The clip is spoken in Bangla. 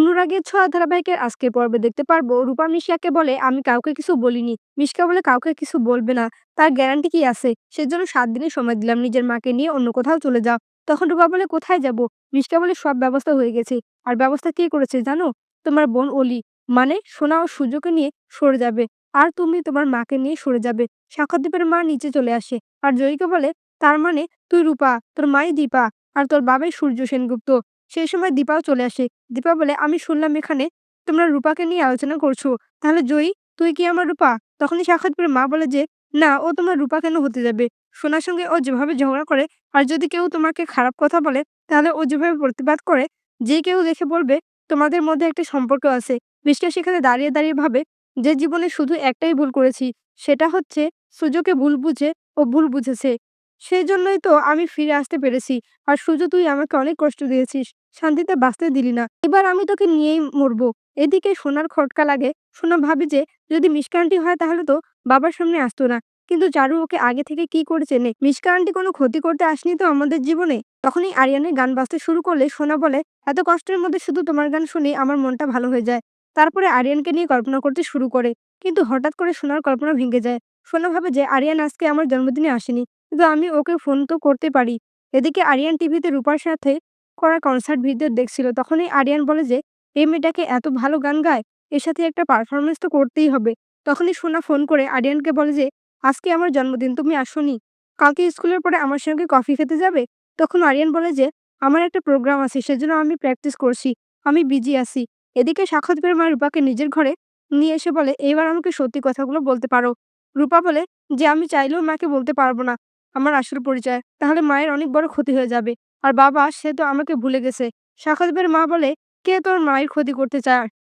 অনুরাগের ছোঁয়া ধারাবাহিকের আজকের পর্বে দেখতে পারব। রূপা মিশিয়াকে বলে, আমি কাউকে কিছু বলিনি। মিশকা বলে, কাউকে কিছু বলবে না। তার গ্যারান্টি কি আছে? সেজন্য সাত দিনের সময় দিলাম, নিজের মাকে নিয়ে অন্য কোথাও চলে যাও। তখন রূপা বলে, কোথায় যাব? মিশকা বলে, সব ব্যবস্থা হয়ে গেছে। আর ব্যবস্থা কে করেছে জানো? তোমার বোন অলি। মানে সোনা ও সূর্যকে নিয়ে সরে যাবে। আর তুমি তোমার মাকে নিয়ে সরে যাবে। সাক্ষাৎদ্বীপের মা নিচে চলে আসে। আর জয়ীকে বলে, তার মানে তুই রূপা, তোর মাই দীপা, আর তোর বাবাই সূর্য সেনগুপ্ত। সেই সময় দীপাও চলে আসে। দীপা বলে, আমি শুনলাম এখানে তোমরা রূপাকে নিয়ে আলোচনা করছ। তাহলে জয়ী, তুই কি আমার রূপা? তখনই সাক্ষাৎপুরের মা বলে যে, না, ও তোমার রূপা কেন হতে যাবে? সোনার সঙ্গে ও যেভাবে ঝগড়া করে, আর যদি কেউ তোমাকে খারাপ কথা বলে, তাহলে ও যেভাবে প্রতিবাদ করে, যে কেউ দেখে বলবে, তোমাদের মধ্যে একটা সম্পর্ক আছে। মিষ্টা সেখানে দাঁড়িয়ে দাঁড়িয়ে ভাবে, যে জীবনে শুধু একটাই ভুল করেছি, সেটা হচ্ছে সুযোগে ভুল বুঝে ও ভুল বুঝেছে। সেই জন্যই তো আমি ফিরে আসতে পেরেছি। আর সূর্য তুই আমাকে অনেক কষ্ট দিয়েছিস। শান্তিতে বাঁচতে দিলি না। এবার আমি তোকে নিয়েই মরবো। এদিকে সোনার খটকা লাগে। সোনা ভাবি যে, যদি মিষ্কা আন্টি হয় তাহলে তো বাবার সামনে আসতো না। কিন্তু চারু ওকে আগে থেকে কি করে চেনে? মিষ্কা আন্টি কোনো ক্ষতি করতে আসনি তো আমাদের জীবনে? তখনই আরিয়ানের গান বাজতে শুরু করলে সোনা বলে, এত কষ্টের মধ্যে শুধু তোমার গান শুনে আমার মনটা ভালো হয়ে যায়। তারপরে আরিয়ানকে নিয়ে কল্পনা করতে শুরু করে। কিন্তু হঠাৎ করে সোনার কল্পনা ভেঙে যায়। সোনা ভাবে যে, আরিয়ান আজকে আমার জন্মদিনে আসেনি। কিন্তু আমি ওকে ফোন তো করতে পারি। এদিকে আরিয়ান টিভিতে রূপার সাথে করা কনসার্ট ভিডিও দেখছিল। তখনই আরিয়ান বলে যে, এই মেয়েটাকে এত ভালো গান গায়, এর সাথে একটা পারফরমেন্স তো করতেই হবে। তখনই সোনা ফোন করে আরিয়ানকে বলে যে, আজকে আমার জন্মদিন, তুমি আসোনি। কালকে স্কুলের পরে আমার সঙ্গে কফি খেতে যাবে? তখন আরিয়ান বলে যে, আমার একটা প্রোগ্রাম আছে, সেজন্য আমি প্র্যাকটিস করছি। আমি বিজি আছি। এদিকে সাক্ষাৎকার মা রূপাকে নিজের ঘরে নিয়ে এসে বলে এবার আমাকে সত্যি কথাগুলো বলতে পারো। রূপা বলে যে, আমি চাইলেও মাকে বলতে পারব না। আমার আসল পরিচয়, তাহলে মায়ের অনেক বড় ক্ষতি হয়ে যাবে। আর বাবা, সে তো আমাকে ভুলে গেছে। সাক্ষাৎবের মা বলে, কে তোর মায়ের ক্ষতি করতে চায়?